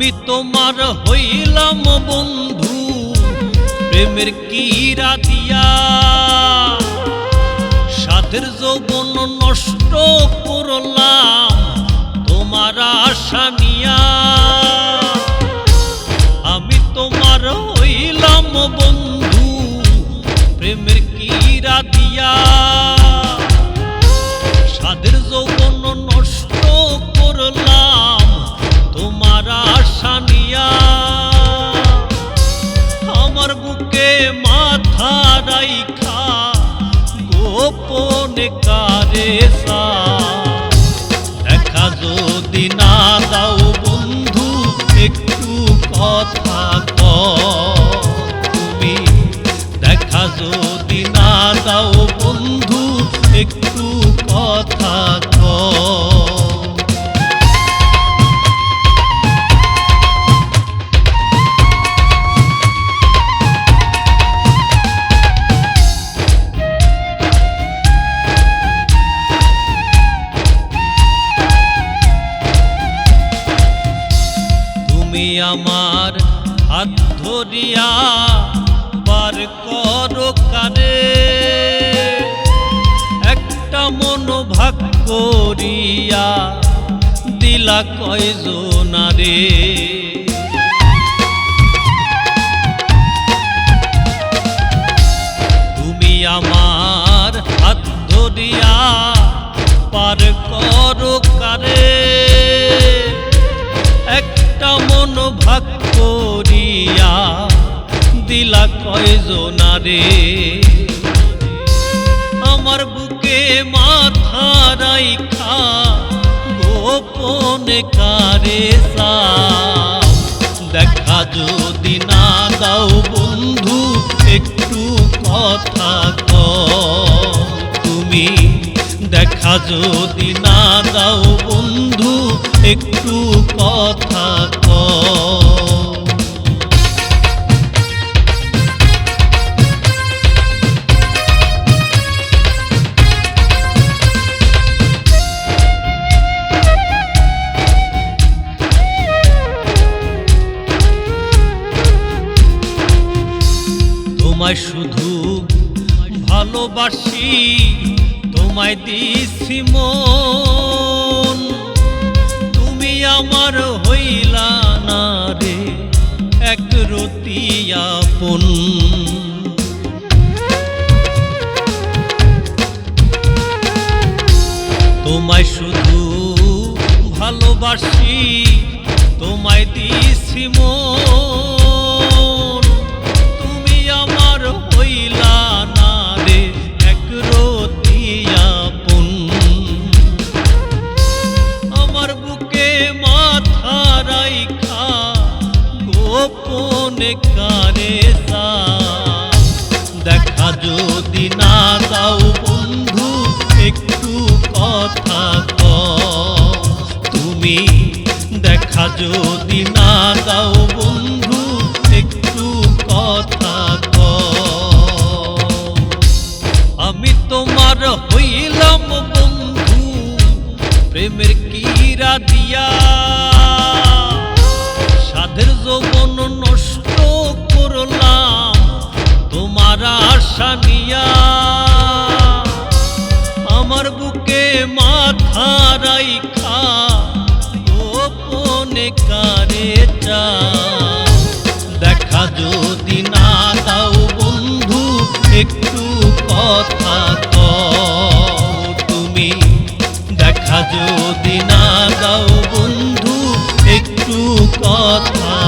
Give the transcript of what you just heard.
আমি তোমার হইলাম বন্ধু, প্রেমের কিরা দিয়া। সাধের যৌবন নষ্ট করলাম তোমার আশা নিয়া। আমি তোমার হইলাম বন্ধু, প্রেমের কিরা দিয়া। সাদের যৌবন নষ্ট রাইখা গোপন কারে দেখা যদি না দাও বন্ধু, একটু কথা তুমি দেখা যদি না দাও বন্ধু, একটু কথা আমার হাত ধরিয়া পার করো কারে একটা মন ভাগ করিয়া দিলা কয়জনারে তুমি আমার হাত ধরিয়া পার করো কারে করিয়া দিলা কয়জনারে আমার বুকে মাথা রাইখা, গোপনে কারে দেখা যদি না দাও বন্ধু, একটু কথা ক তুমি দেখা যদি না দাও বন্ধু, একটু কথা ক ভালোবাসি তোমায় দিছি মন। তুমি আমার হইলা না রে এক রতিয়াপন তোমায় গোপনে কারে দেখা যদি না দাও বন্ধু, একটু কথা তুমি দেখা যদি না দাও বন্ধু, একটু কথা আমি তোমার হইলাম বন্ধু, প্রেমের কিরা দিয়া। নিয়া আমার বুকে মাথা রাইখা গোপনে কারে চা দেখা যদি না দাও বন্ধু, একটু কথা তুমি। দেখা যদি না দাও বন্ধু, একটু কথা